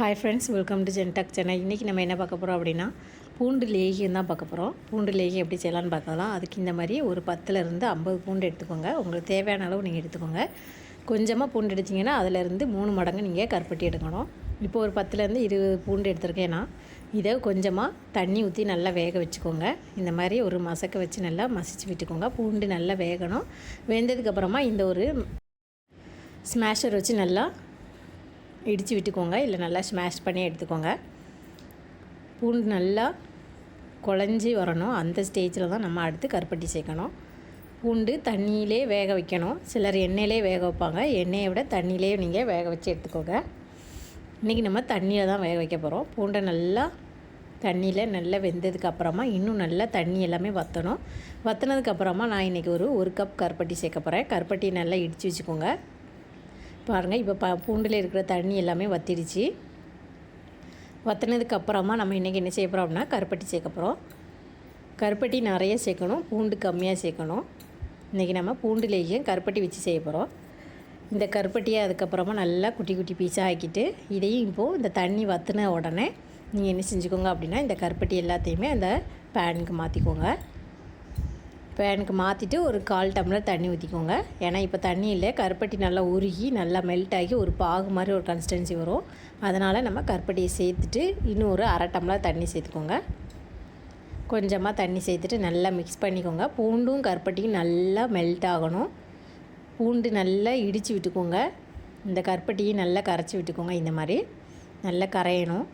Hi friends welcome to ஜென்டாக் சென்னை இன்றைக்கி நம்ம என்ன பார்க்க போகிறோம் அப்படின்னா பூண்டு லேகியம் தான் பார்க்க போகிறோம் பூண்டு லேகியம் எப்படி செய்யலாம்னு பார்க்கலாம் அதுக்கு இந்த மாதிரி ஒரு பத்துலேருந்து ஐம்பது பூண்டு எடுத்துக்கோங்க. உங்களுக்கு தேவையான அளவு நீங்கள் எடுத்துக்கோங்க. கொஞ்சமாக பூண்டு எடுத்திங்கன்னா அதிலேருந்து மூணு மடங்கு நீங்கள் கருப்பட்டி எடுக்கணும். இப்போ ஒரு பத்துலேருந்து இருபது பூண்டு எடுத்திருக்கேன்னா இதை கொஞ்சமாக தண்ணி ஊற்றி நல்லா வேக வச்சுக்கோங்க. இந்த மாதிரி ஒரு மசக்க வச்சு நல்லா மசிச்சு விட்டுக்கோங்க. பூண்டு நல்லா வேகணும். வெந்ததுக்கப்புறமா இந்த ஒரு ஸ்மாஷர் வச்சு நல்லா இடித்து விட்டுக்கோங்க. இல்லை நல்லா ஸ்மாஷ் பண்ணி எடுத்துக்கோங்க. பூண்டு நல்லா குழஞ்சி வரணும். அந்த ஸ்டேஜில் தான் நம்ம அடுத்து கருப்பட்டி சேர்க்கணும். பூண்டு தண்ணியிலே வேக வைக்கணும். சிலர் எண்ணெயிலே வேக வைப்பாங்க. எண்ணெயை விட தண்ணியிலே நீங்கள் வேக வச்சு எடுத்துக்கோங்க. இன்றைக்கி நம்ம தண்ணியில் தான் வேக வைக்க போகிறோம் பூண்டை நல்லா தண்ணியில் நல்லா வெந்ததுக்கு அப்புறமா இன்னும் நல்லா தண்ணி எல்லாமே வற்றணும் வற்றினதுக்கப்புறமா நான் இன்றைக்கி ஒரு ஒரு கப் கருப்பட்டி சேர்க்க போகிறேன் கருப்பட்டி நல்லா இடித்து வச்சுக்கோங்க. பாருங்கள் இப்போ ப பூண்டில் இருக்கிற தண்ணி எல்லாமே வத்திடுச்சு. வத்தினதுக்கு அப்புறமா நம்ம இன்றைக்கி என்ன செய்ய போகிறோம் அப்படின்னா கருப்பட்டி சேர்க்க போகிறோம் கருப்பட்டி நிறைய சேர்க்கணும் பூண்டு கம்மியாக சேர்க்கணும். இன்றைக்கி நம்ம பூண்டுலேயும் கருப்பட்டி வச்சு செய்ய போகிறோம் இந்த கருப்பட்டியை அதுக்கப்புறமா நல்லா குட்டி குட்டி பீஸாக ஆக்கிட்டு இதையும் இப்போது இந்த தண்ணி வத்தின உடனே நீங்கள் என்ன செஞ்சுக்கோங்க அப்படின்னா இந்த கருப்பட்டி எல்லாத்தையுமே அந்த பேனுக்கு மாற்றிக்கோங்க பேனுக்கு மாற்றிட்டு ஒரு கால் டம்ளர் தண்ணி ஊற்றிக்கோங்க ஏன்னா இப்போ தண்ணி இல்லை கருப்பட்டி நல்லா உருகி நல்லா மெல்ட் ஆகி ஒரு பாகு மாதிரி ஒரு கன்சிஸ்டன்சி வரும். அதனால் நம்ம கருப்பட்டியை சேர்த்துட்டு இன்னும் ஒரு அரை டம்ளர் தண்ணி சேர்த்துக்கோங்க. கொஞ்சமாக தண்ணி சேர்த்துட்டு நல்லா மிக்ஸ் பண்ணிக்கோங்க. பூண்டும் கருப்பட்டியும் நல்லா மெல்ட் ஆகணும். பூண்டு நல்லா இடித்து விட்டுக்கோங்க. இந்த கருப்பட்டியும் நல்லா கரைச்சி விட்டுக்கோங்க. இந்த மாதிரி நல்லா கரையணும்.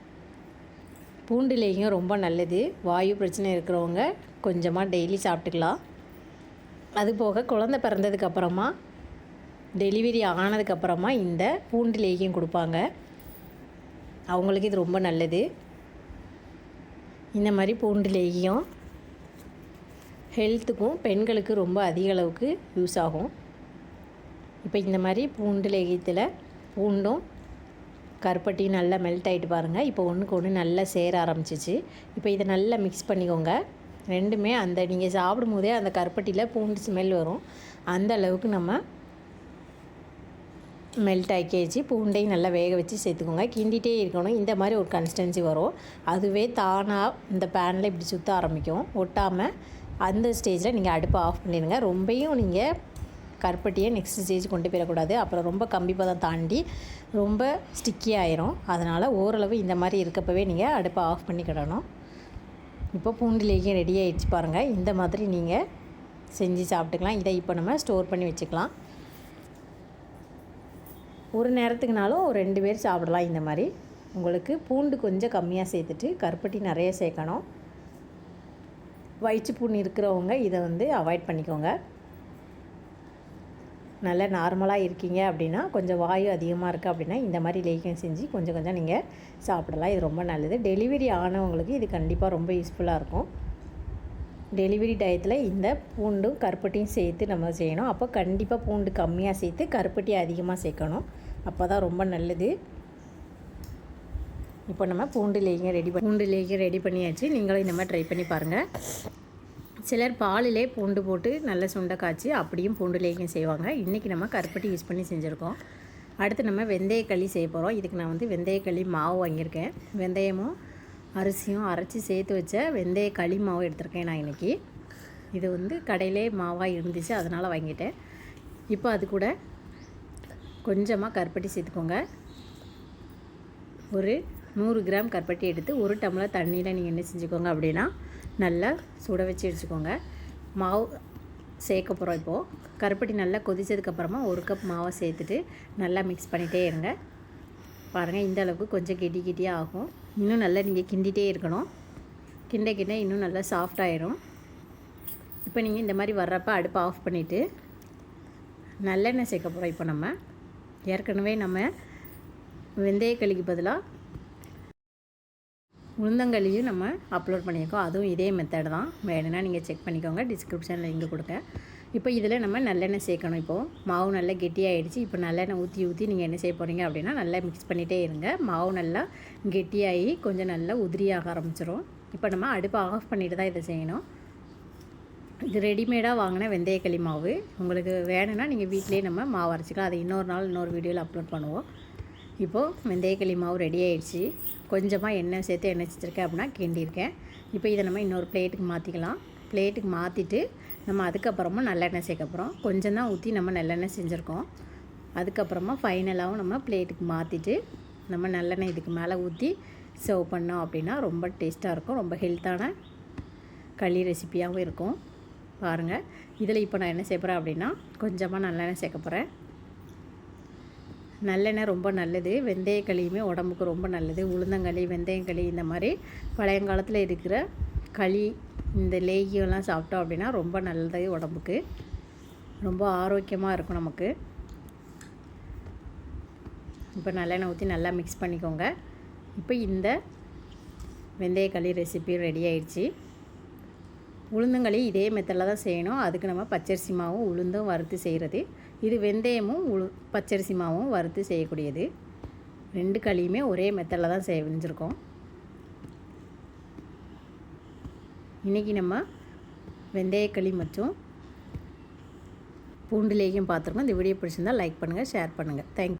பூண்டுலேயும் ரொம்ப நல்லது. வாயு பிரச்சனை இருக்கிறவங்க கொஞ்சமாக டெய்லி சாப்பிட்டுக்கலாம். அது போக குழந்த பிறந்ததுக்கப்புறமா டெலிவரி ஆனதுக்கப்புறமா இந்த பூண்டு லேகியம் கொடுப்பாங்க. அவங்களுக்கு இது ரொம்ப நல்லது. இந்த மாதிரி பூண்டு லேகியம் ஹெல்த்துக்கும் பெண்களுக்கு ரொம்ப அதிக அளவுக்கு யூஸ் ஆகும். இப்போ இந்த மாதிரி பூண்டு லேகியத்தில் பூண்டும் கருப்பட்டியும் நல்லா மெல்ட் ஆகிட்டு பாருங்கள் இப்போ ஒன்றுக்கு ஒன்று நல்லா சேர ஆரம்பிச்சிச்சு. இப்போ இதை நல்லா மிக்ஸ் பண்ணிக்கோங்க. ரெண்டுமே அந்த நீங்கள் சாப்பிடும் போதே அந்த கருப்பட்டியில் பூண்டு ஸ்மெல் வரும். அந்த அளவுக்கு நம்ம மெல்ட் ஆக்கி வச்சு பூண்டையும் நல்லா வேக வச்சு சேர்த்துக்கோங்க. கிண்டிகிட்டே இருக்கணும். இந்த மாதிரி ஒரு கன்சிஸ்டன்சி வரும். அதுவே தானாக இந்த பேனில் இப்படி சுற்ற ஆரம்பிக்கும். ஒட்டாமல் அந்த ஸ்டேஜில் நீங்கள் அடுப்பை ஆஃப் பண்ணிடுங்க. ரொம்பையும் நீங்கள் கருப்பட்டியை நெக்ஸ்ட் ஸ்டேஜ் கொண்டு போயிடக்கூடாது. அப்புறம் ரொம்ப கம்பி பதம் தாண்டி ரொம்ப ஸ்டிக்கி ஆயிரும். அதனால் ஓரளவு இந்த மாதிரி இருக்கப்பவே நீங்கள் அடுப்பை ஆஃப் பண்ணிக்கிடணும் இப்போ பூண்டுலேயே ரெடி ஆகிடுச்சு பாருங்கள் இந்த மாதிரி நீங்கள் செஞ்சு சாப்பிட்டுக்கலாம். இதை இப்போ நம்ம ஸ்டோர் பண்ணி வச்சுக்கலாம். ஒரு நேரத்துக்குனாலும் ஒரு ரெண்டு பேர் சாப்பிடலாம் இந்த மாதிரி. உங்களுக்கு பூண்டு கொஞ்சம் கம்மியாக சேர்த்துட்டு கருப்பட்டி நிறைய சேர்க்கணும். வயிற்று புண் இருக்கிறவங்க இதை வந்து அவாய்ட் பண்ணிக்கோங்க. நல்ல நார்மலாக இருக்கீங்க அப்படின்னா கொஞ்சம் வாயு அதிகமாக இருக்குது அப்படின்னா இந்த மாதிரி லேகியம் செஞ்சு கொஞ்சம் கொஞ்சம் நீங்கள் சாப்பிடலாம். இது ரொம்ப நல்லது. டெலிவரி ஆனவங்களுக்கு இது கண்டிப்பாக ரொம்ப யூஸ்ஃபுல்லாக இருக்கும். டெலிவரி டயத்தில் இந்த பூண்டும் கருப்பட்டியும் சேர்த்து நம்ம செய்யணும். அப்போ கண்டிப்பாக பூண்டு கம்மியாக சேர்த்து கருப்பட்டி அதிகமாக சேர்க்கணும். அப்போ தான் ரொம்ப நல்லது. இப்போ நம்ம பூண்டு லேகியம் ரெடி பண்ணி பூண்டு லேகியம் ரெடி பண்ணியாச்சு. நீங்களும் இந்த மாதிரி ட்ரை பண்ணி பாருங்கள் சிலர் பாலிலே பூண்டு போட்டு நல்ல சுண்டை காய்ச்சி அப்படியும் பூண்டு லேகியம் செய்வாங்க. இன்றைக்கி நம்ம கருப்பட்டி யூஸ் பண்ணி செஞ்சுருக்கோம். அடுத்து நம்ம வெந்தயக்களி செய்ய போகிறோம் இதுக்கு நான் வந்து வெந்தயக்களி மாவு வாங்கியிருக்கேன். வெந்தயமும் அரிசியும் அரைச்சி சேர்த்து வச்ச வெந்தய களி மாவு எடுத்திருக்கேன் நான் இன்றைக்கி இது வந்து கடையிலே மாவாக இருந்துச்சு அதனால் வாங்கிட்டேன். இப்போ அது கூட கொஞ்சமாக கருப்பட்டி சேர்த்துக்கோங்க. ஒரு நூறு கிராம் கருப்பட்டி எடுத்து ஒரு டம்ளர் தண்ணியில் நீங்கள் என்ன செஞ்சுக்கோங்க அப்படின்னா நல்லா சுட வச்சு வச்சுக்கோங்க மாவு சேர்க்க போகிறோம் இப்போது கருப்பட்டி நல்லா கொதித்ததுக்கப்புறமா ஒரு கப் மாவை சேர்த்துட்டு நல்லா மிக்ஸ் பண்ணிகிட்டே இருங்க. பாருங்கள் இந்த அளவுக்கு கொஞ்சம் கெட்டி கெட்டியாக ஆகும். இன்னும் நல்லா நீங்கள் கிண்டிகிட்டே இருக்கணும். கிண்ட கிண்ட இன்னும் நல்லா சாஃப்டாகிடும் இப்போ நீங்கள் இந்த மாதிரி வர்றப்ப அடுப்பை ஆஃப் பண்ணிவிட்டு நல்லெண்ணெய் சேர்க்க போகிறோம் இப்போ நம்ம. ஏற்கனவே நம்ம வெந்தயக்களிக்கு பதிலாக உளுந்தங்களியும் நம்ம அப்லோட் பண்ணியிருக்கோம். அதுவும் இதே மெத்தட் தான். வேணும்னா நீங்கள் செக் பண்ணிக்கோங்க. டிஸ்கிரிப்ஷனில் இங்கே கொடுக்க இப்போ இதில் நம்ம நல்லெண்ணெய் சேர்க்கணும். இப்போது மாவு நல்லா கெட்டியாகிடுச்சு இப்போ நல்லெண்ணெய் ஊற்றி ஊற்றி நீங்கள் என்ன செய்ய போகிறீங்க அப்படின்னா நல்லா மிக்ஸ் பண்ணிகிட்டே இருங்க. மாவு நல்லா கெட்டியாகி கொஞ்சம் நல்லா உதிரியாக ஆரம்பிச்சிடும் இப்போ நம்ம அடுப்பை ஆஃப் பண்ணிட்டு தான் இதை செய்யணும். இது ரெடிமேடாக வாங்கின வெந்தயக்களி மாவு. உங்களுக்கு வேணும்னா நீங்கள் வீட்டிலே நம்ம மாவு அரைச்சிக்கலாம். அதை இன்னொரு நாள் இன்னொரு வீடியோவில் அப்லோட் பண்ணுவோம். இப்போது வெந்தயக்களி மாவு ரெடி ஆகிடுச்சு கொஞ்சமாக எண்ணெய் சேர்த்து எண்ணெய் வச்சுருக்கேன் அப்படின்னா கிண்டியிருக்கேன். இப்போ இதை நம்ம இன்னொரு பிளேட்டுக்கு மாற்றிக்கலாம் பிளேட்டுக்கு மாற்றிட்டு நம்ம அதுக்கப்புறமா நல்லெண்ணெய் சேர்க்க போகிறோம் கொஞ்சம் தான் ஊற்றி நம்ம நல்லெண்ணெய் செஞ்சுருக்கோம். அதுக்கப்புறமா ஃபைனலாகவும் நம்ம பிளேட்டுக்கு மாற்றிட்டு நம்ம நல்லெண்ணெய் இதுக்கு மேலே ஊற்றி சர்வ் பண்ணோம் அப்படின்னா ரொம்ப டேஸ்ட்டாக இருக்கும். ரொம்ப ஹெல்த்தான களி ரெசிப்பியாகவும் இருக்கும். பாருங்கள் இதில் இப்போ நான் என்ன செய்ய போகிறேன் அப்படின்னா கொஞ்சமாக நல்லெண்ணெய் சேர்க்க போகிறேன் நல்லெண்ணெய் ரொம்ப நல்லது. வெந்தயக்களியுமே உடம்புக்கு ரொம்ப நல்லது. உளுந்தங்களி வெந்தயங்களி இந்த மாதிரி பழையங்காலத்தில் இருக்கிற களி இந்த லேகியெல்லாம் சாப்பிட்டோம் அப்படின்னா ரொம்ப நல்லது உடம்புக்கு. ரொம்ப ஆரோக்கியமாக இருக்கும் நமக்கு. இப்போ நல்லெண்ணெய் ஊற்றி நல்லா மிக்ஸ் பண்ணிக்கோங்க. இப்போ இந்த வெந்தயக்களி ரெசிபி ரெடி ஆயிடுச்சு. உளுந்தங்களி இதே மெத்தடில் தான் செய்யணும். அதுக்கு நம்ம பச்சரிசி மாவும் உளுந்தும் வறுத்து செய்கிறது இது வெந்தயமும் உளு பச்சரிசி மாவும் வறுத்து செய்யக்கூடியது. ரெண்டு களியுமே ஒரே மெத்தடில் தான் செஞ்சுருக்கோம் இன்றைக்கி நம்ம வெந்தயக்களி மற்றும் பூண்டுலேயும் பார்த்துருக்கோம். இந்த வீடியோ பிடிச்சிருந்தால் லைக் பண்ணுங்கள் ஷேர் பண்ணுங்கள் தேங்க்